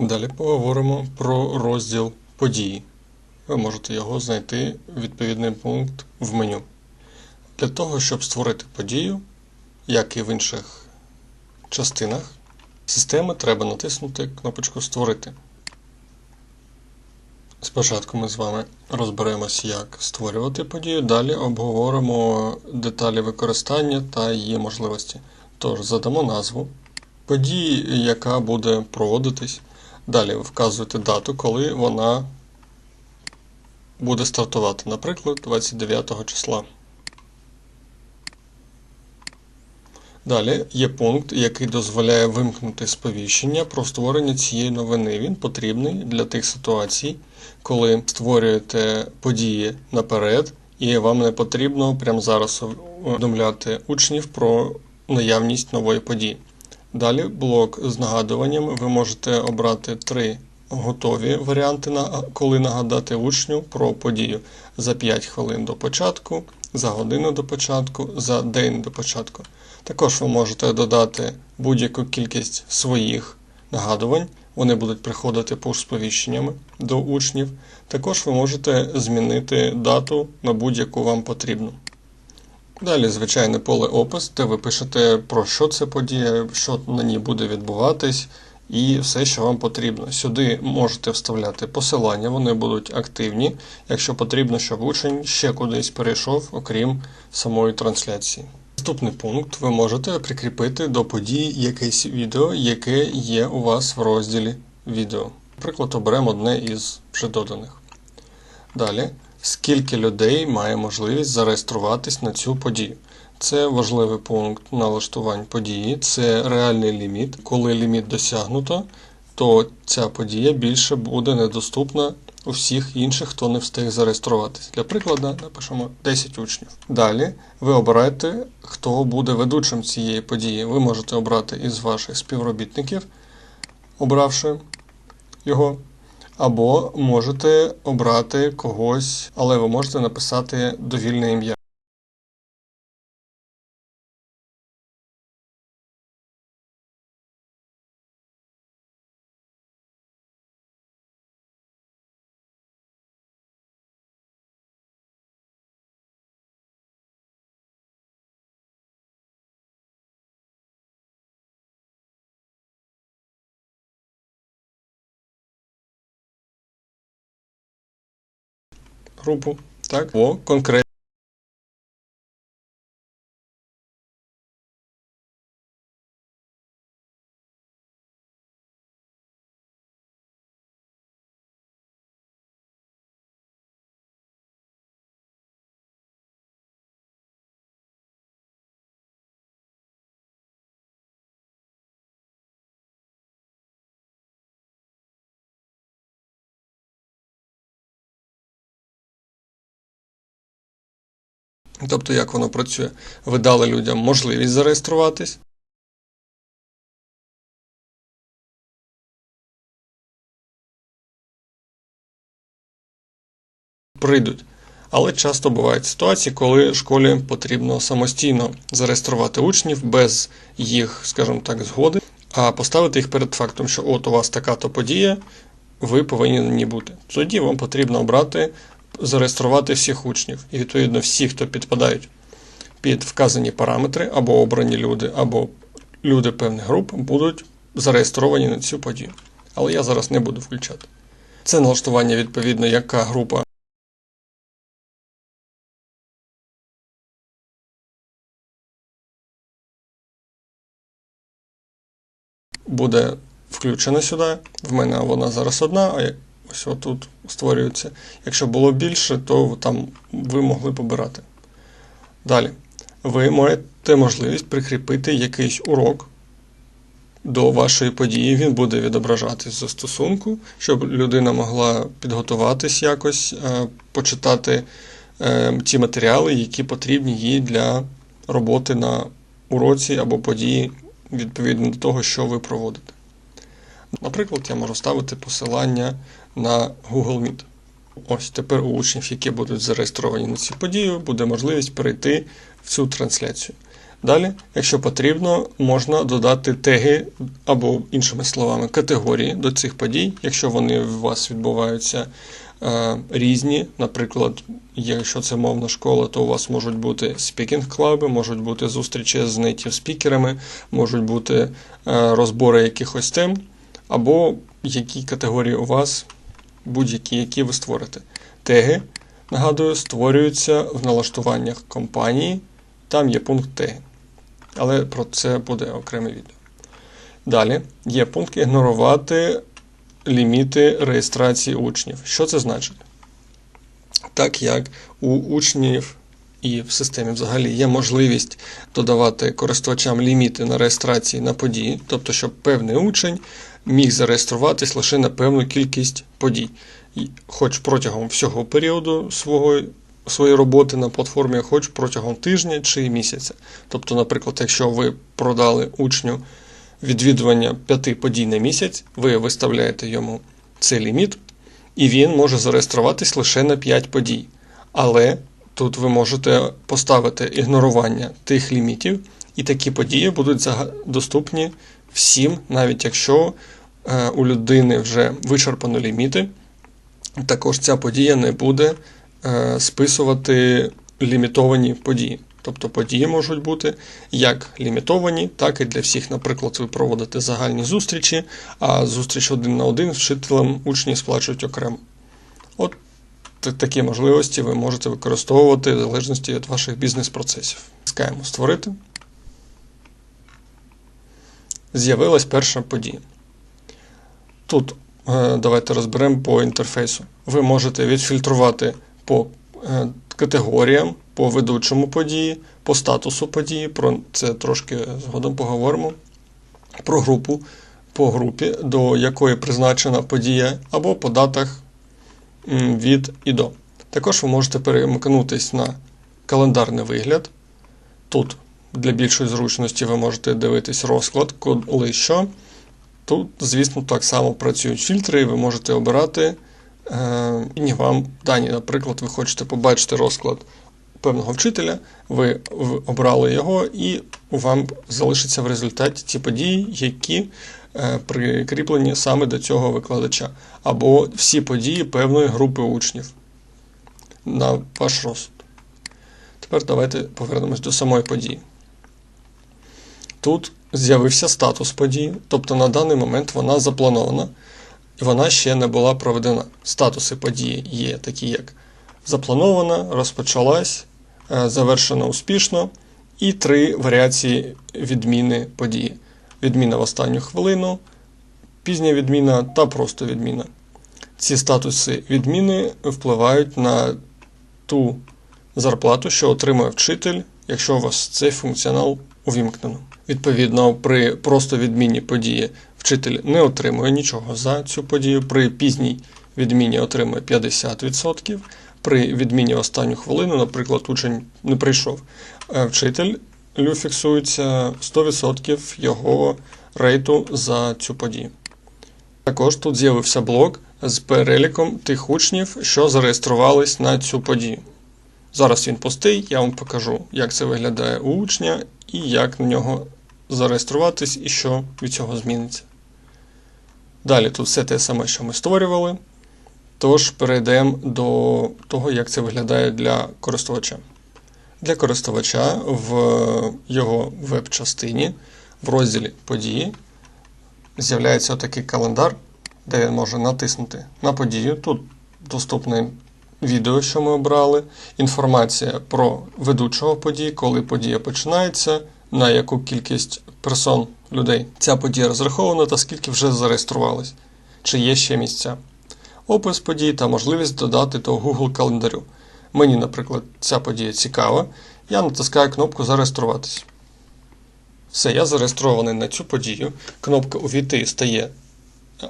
Далі поговоримо про розділ події. Ви можете його знайти відповідний пункт в меню. Для того, щоб створити подію, як і в інших частинах системи, треба натиснути кнопочку Створити. Спочатку ми з вами розберемось, як створювати подію, далі обговоримо деталі використання та її можливості. Тож задамо назву події, яка буде проводитись. Далі вказуєте дату, коли вона буде стартувати, наприклад, 29 числа. Далі є пункт, який дозволяє вимкнути сповіщення про створення цієї новини. Він потрібний для тих ситуацій, коли створюєте події наперед, і вам не потрібно прямо зараз повідомляти учнів про наявність нової події. Далі блок з нагадуванням. Ви можете обрати три готові варіанти, коли нагадати учню про подію за 5 хвилин до початку, за годину до початку, за день до початку. Також ви можете додати будь-яку кількість своїх нагадувань. Вони будуть приходити пуш-сповіщеннями до учнів. Також ви можете змінити дату на будь-яку вам потрібну. Далі звичайне поле опис, де ви пишете про що це подія, що на ній буде відбуватись, і все, що вам потрібно. Сюди можете вставляти посилання, вони будуть активні, якщо потрібно, щоб учень ще кудись перейшов, окрім самої трансляції. Наступний пункт ви можете прикріпити до події якесь відео, яке є у вас в розділі відео. Наприклад, оберемо одне із вже доданих. Далі, скільки людей має можливість зареєструватись на цю подію. Це важливий пункт налаштувань події, це реальний ліміт. Коли ліміт досягнуто, то ця подія більше буде недоступна у всіх інших, хто не встиг зареєструватись. Для прикладу, напишемо 10 учнів. Далі ви обираєте, хто буде ведучим цієї події. Ви можете обрати із ваших співробітників, обравши його. Або можете обрати когось, але ви можете написати довільне ім'я. Групу, так? по конкретно. Тобто, як воно працює? Ви дали людям можливість зареєструватись. Прийдуть. Але часто бувають ситуації, коли школі потрібно самостійно зареєструвати учнів без їх, скажімо так, згоди, а поставити їх перед фактом, що от у вас така-то подія, ви повинні на ній бути. Тоді вам потрібно обрати зареєструвати всіх учнів. І відповідно всі, хто підпадають під вказані параметри, або обрані люди, або люди певних груп, будуть зареєстровані на цю подію. Але я зараз не буду включати. Це налаштування, відповідно, яка група буде включена сюди. В мене вона зараз одна, а ось отут створюється. Якщо було більше, то там ви могли побирати. Далі. Ви маєте можливість прикріпити якийсь урок до вашої події. Він буде відображатись в застосунку, щоб людина могла підготуватись якось, е, почитати е, ті матеріали, які потрібні їй для роботи на уроці або події відповідно до того, що ви проводите. Наприклад, я можу ставити посилання на Google Meet. Ось тепер у учнів, які будуть зареєстровані на цю подію, буде можливість перейти в цю трансляцію. Далі, якщо потрібно, можна додати теги або, іншими словами, категорії до цих подій, якщо вони у вас відбуваються е, різні. Наприклад, якщо це мовна школа, то у вас можуть бути спікінг-клаби, можуть бути зустрічі з нейтів спікерами, можуть бути е, розбори якихось тем, або які категорії у вас, будь-які, які ви створите. Теги, нагадую, створюються в налаштуваннях компанії, там є пункт теги. Але про це буде окреме відео. Далі є пункт ігнорувати ліміти реєстрації учнів. Що це значить? Так як у учнів і в системі взагалі є можливість додавати користувачам ліміти на реєстрації на події, тобто, щоб певний учень міг зареєструватись лише на певну кількість подій, хоч протягом всього періоду свого, своєї роботи на платформі, хоч протягом тижня чи місяця. Тобто, наприклад, якщо ви продали учню відвідування п'яти подій на місяць, ви виставляєте йому цей ліміт, і він може зареєструватись лише на 5 подій. Але тут ви можете поставити ігнорування тих лімітів, і такі події будуть доступні всім, навіть якщо е, у людини вже вичерпано ліміти, також ця подія не буде е, списувати лімітовані події. Тобто події можуть бути як лімітовані, так і для всіх. Наприклад, ви проводите загальні зустрічі, а зустріч один на один з вчителем учні сплачують окремо. От такі можливості ви можете використовувати в залежності від ваших бізнес-процесів. Скаємо створити. З'явилась перша подія. Тут е, давайте розберемо по інтерфейсу. Ви можете відфільтрувати по е, категоріям, по ведучому події, по статусу події. Про це трошки згодом поговоримо. Про групу, по групі, до якої призначена подія, або по датах від і до. Також ви можете перемкнутись на календарний вигляд. Тут для більшої зручності ви можете дивитись розклад, коли що. Тут, звісно, так само працюють фільтри, і ви можете обирати е, вам дані. Наприклад, ви хочете побачити розклад певного вчителя, ви обрали його, і вам залишиться в результаті ті події, які е, прикріплені саме до цього викладача, або всі події певної групи учнів на ваш розсуд. Тепер давайте повернемось до самої події. Тут з'явився статус події, тобто на даний момент вона запланована, і вона ще не була проведена. Статуси події є такі, як запланована, розпочалась, е, завершена успішно, і три варіації відміни події: відміна в останню хвилину, пізня відміна та просто відміна. Ці статуси відміни впливають на ту зарплату, що отримує вчитель, якщо у вас цей функціонал увімкнено. Відповідно, при просто відміні події вчитель не отримує нічого за цю подію. При пізній відміні отримує 50%. При відміні останню хвилину, наприклад, учень не прийшов, е, вчитель фіксується 100% його рейту за цю подію. Також тут з'явився блок з переліком тих учнів, що зареєструвались на цю подію. Зараз він пустий, я вам покажу, як це виглядає у учня і як на нього зареєструватись і що від цього зміниться. Далі тут все те саме, що ми створювали. Тож перейдемо до того, як це виглядає для користувача. Для користувача в його веб-частині в розділі Події з'являється такий календар, де він може натиснути на подію. Тут доступне відео, що ми обрали, інформація про ведучого події, коли подія починається, на яку кількість персон людей ця подія розрахована та скільки вже зареєструвались, чи є ще місця. Опис подій та можливість додати до Google календарю. Мені, наприклад, ця подія цікава. Я натискаю кнопку Зареєструватись. Все, я зареєстрований на цю подію. Кнопка Увійти стає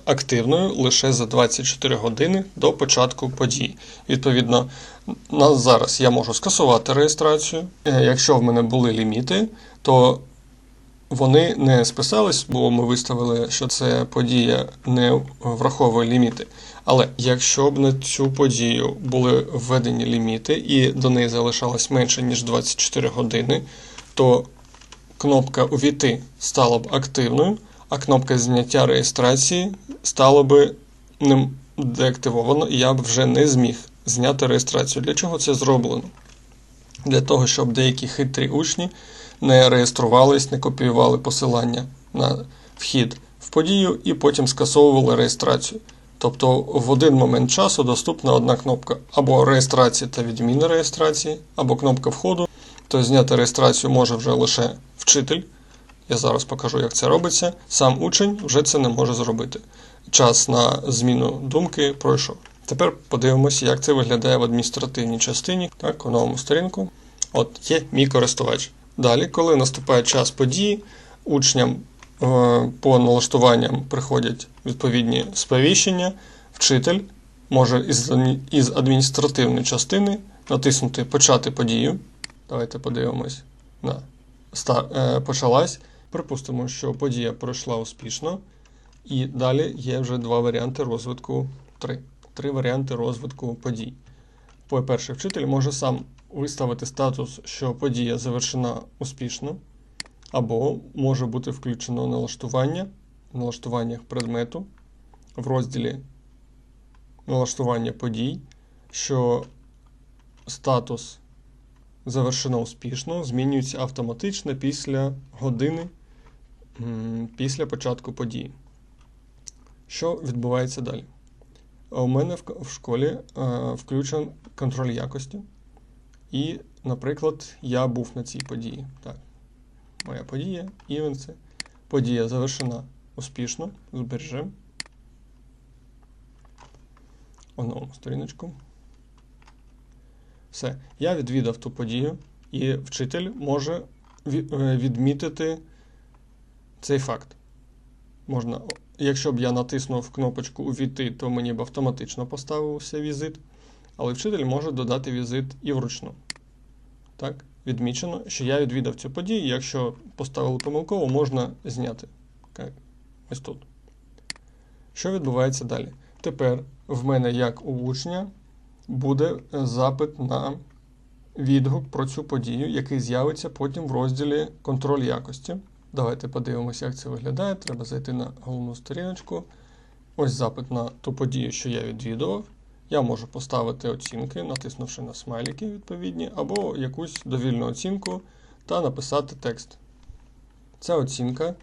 активною лише за 24 години до початку події. Відповідно, на зараз я можу скасувати реєстрацію. Е, Якщо в мене були ліміти, то вони не списались, бо ми виставили, що це подія не враховує ліміти. Але якщо б на цю подію були введені ліміти і до неї залишалось менше, ніж 24 години, то кнопка Увійти стала б активною, а кнопка зняття реєстрації стала би ним деактивовано, і я б вже не зміг зняти реєстрацію. Для чого це зроблено? Для того, щоб деякі хитрі учні не реєструвались, не копіювали посилання на вхід в подію і потім скасовували реєстрацію. Тобто в один момент часу доступна одна кнопка або реєстрації та відміна реєстрації, або кнопка входу. Тобто зняти реєстрацію може вже лише вчитель. Я зараз покажу, як це робиться. Сам учень вже це не може зробити. Час на зміну думки пройшов. Тепер подивимося, як це виглядає в адміністративній частині. Так, у новому сторінку. От є мій користувач. Далі, коли наступає час події, учням е, по налаштуванням приходять відповідні сповіщення. Вчитель може із, адміністративної частини натиснути Почати подію. Давайте подивимось на е, почалась. Припустимо, що подія пройшла успішно. І далі є вже два варіанти розвитку. Три. Три варіанти розвитку подій. По-перше, вчитель може сам виставити статус, що подія завершена успішно, або може бути включено налаштування в налаштуваннях предмету в розділі налаштування подій, що статус завершено успішно змінюється автоматично після години після початку події. Що відбувається далі? У мене в, школі е, включен контроль якості. І, наприклад, я був на цій події. Так, моя подія, івенси. Подія завершена успішно. Збережемо. Оновимо сторіночку. Все. Я відвідав ту подію, і вчитель може е, відмітити цей факт. Можна, якщо б я натиснув кнопочку Увійти, то мені б автоматично поставився візит. Але вчитель може додати візит і вручну. Так, відмічено, що я відвідав цю подію. Якщо поставили помилково, можна зняти. Так, ось тут. Що відбувається далі? Тепер в мене, як у учня, буде запит на відгук про цю подію, який з'явиться потім в розділі контроль якості. Давайте подивимося, як це виглядає. Треба зайти на головну сторіночку. Ось запит на ту подію, що я відвідував. Я можу поставити оцінки, натиснувши на смайлики відповідні, або якусь довільну оцінку та написати текст. Ця оцінка,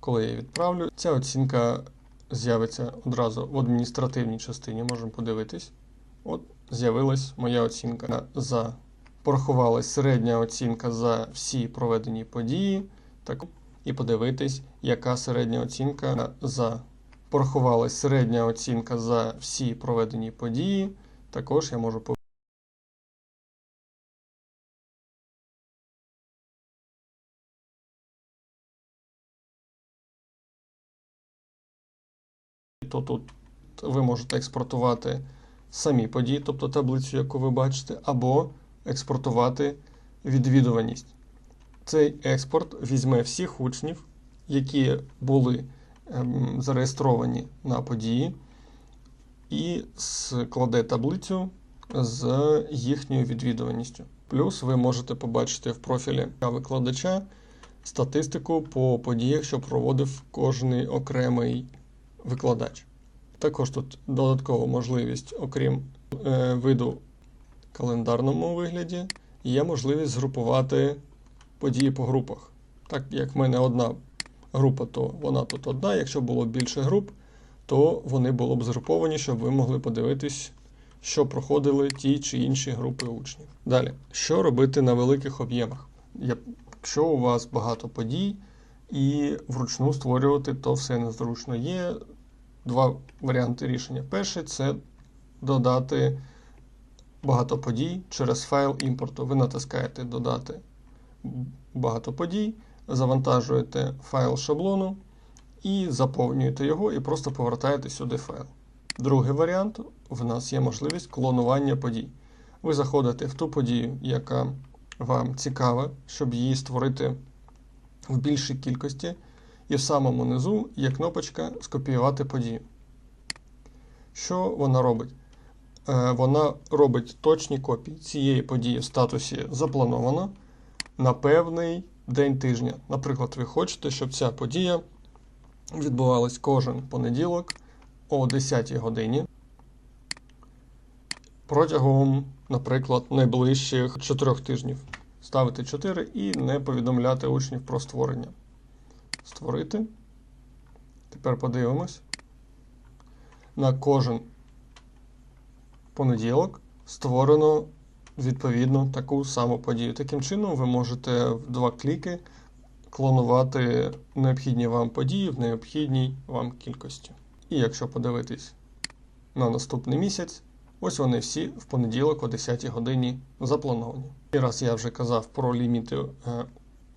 коли я її відправлю, ця оцінка з'явиться одразу в адміністративній частині, можемо подивитись. От з'явилась моя оцінка за порахувалась середня оцінка за всі проведені події. Так, і подивитись, яка середня оцінка за порахувалась середня оцінка за всі проведені події. Також я можу то тут ви можете експортувати самі події, тобто таблицю, яку ви бачите, або експортувати відвідуваність. Цей експорт візьме всіх учнів, які були ем, зареєстровані на події, і складе таблицю з їхньою відвідуваністю. Плюс ви можете побачити в профілі викладача статистику по подіях, що проводив кожний окремий викладач. Також тут додаткова можливість, окрім е, виду календарному вигляді, є можливість згрупувати події по групах. Так як в мене одна група, то вона тут одна. Якщо було більше груп, то вони було б згруповані, щоб ви могли подивитись, що проходили ті чи інші групи учнів. Далі, що робити на великих об'ємах? Якщо у вас багато подій і вручну створювати, то все незручно. Є два варіанти рішення. Перший це додати багато подій через файл імпорту. Ви натискаєте Додати багато подій, завантажуєте файл шаблону і заповнюєте його, і просто повертаєте сюди файл. Другий варіант в нас є можливість клонування подій. Ви заходите в ту подію, яка вам цікава, щоб її створити в більшій кількості, і в самому низу є кнопочка Скопіювати подію. Що вона робить? Е, Вона робить точні копії цієї події в статусі заплановано на певний день тижня. Наприклад, ви хочете, щоб ця подія відбувалась кожен понеділок о 10 годині протягом, наприклад, найближчих 4 тижнів. Ставити 4 і не повідомляти учнів про створення. Створити. Тепер подивимось. На кожен понеділок створено відповідно таку саму подію. Таким чином, ви можете в два кліки клонувати необхідні вам події в необхідній вам кількості. І якщо подивитись на наступний місяць, ось вони всі в понеділок о 10 годині заплановані. І раз я вже казав про ліміти е,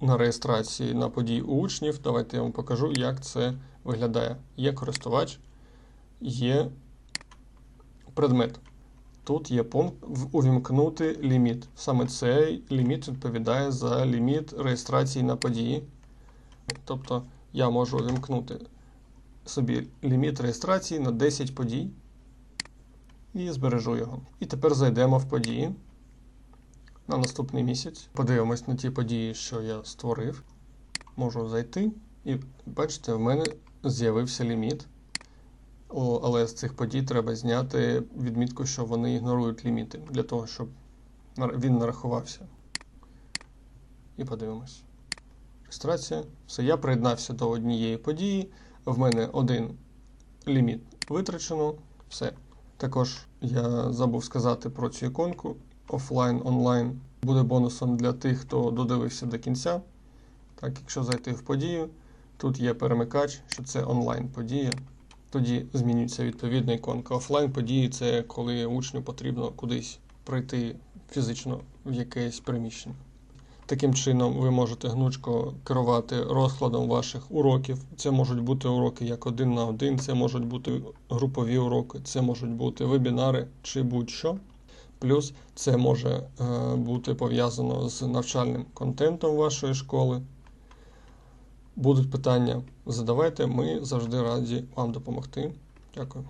на реєстрації на події у учнів, давайте я вам покажу, як це виглядає. Є користувач, є предмет. Тут є пункт увімкнути ліміт. Саме цей ліміт відповідає за ліміт реєстрації на події. Тобто я можу увімкнути собі ліміт реєстрації на 10 подій і збережу його. І тепер зайдемо в події на наступний місяць. Подивимось на ті події, що я створив. Можу зайти, і бачите, в мене з'явився ліміт. Але з цих подій треба зняти відмітку, що вони ігнорують ліміти, для того, щоб він нарахувався. І подивимось. Реєстрація. Все, я приєднався до однієї події. В мене один ліміт витрачено. Все. Також я забув сказати про цю іконку офлайн, онлайн. Буде бонусом для тих, хто додивився до кінця. Так, якщо зайти в подію, тут є перемикач, що це онлайн подія. Тоді змінюється відповідна іконка. Офлайн події це коли учню потрібно кудись прийти фізично в якесь приміщення. Таким чином, ви можете гнучко керувати розкладом ваших уроків. Це можуть бути уроки як один на один, це можуть бути групові уроки, це можуть бути вебінари чи будь-що. Плюс це може е, бути пов'язано з навчальним контентом вашої школи. Будуть питання, задавайте, ми завжди раді вам допомогти. Дякую.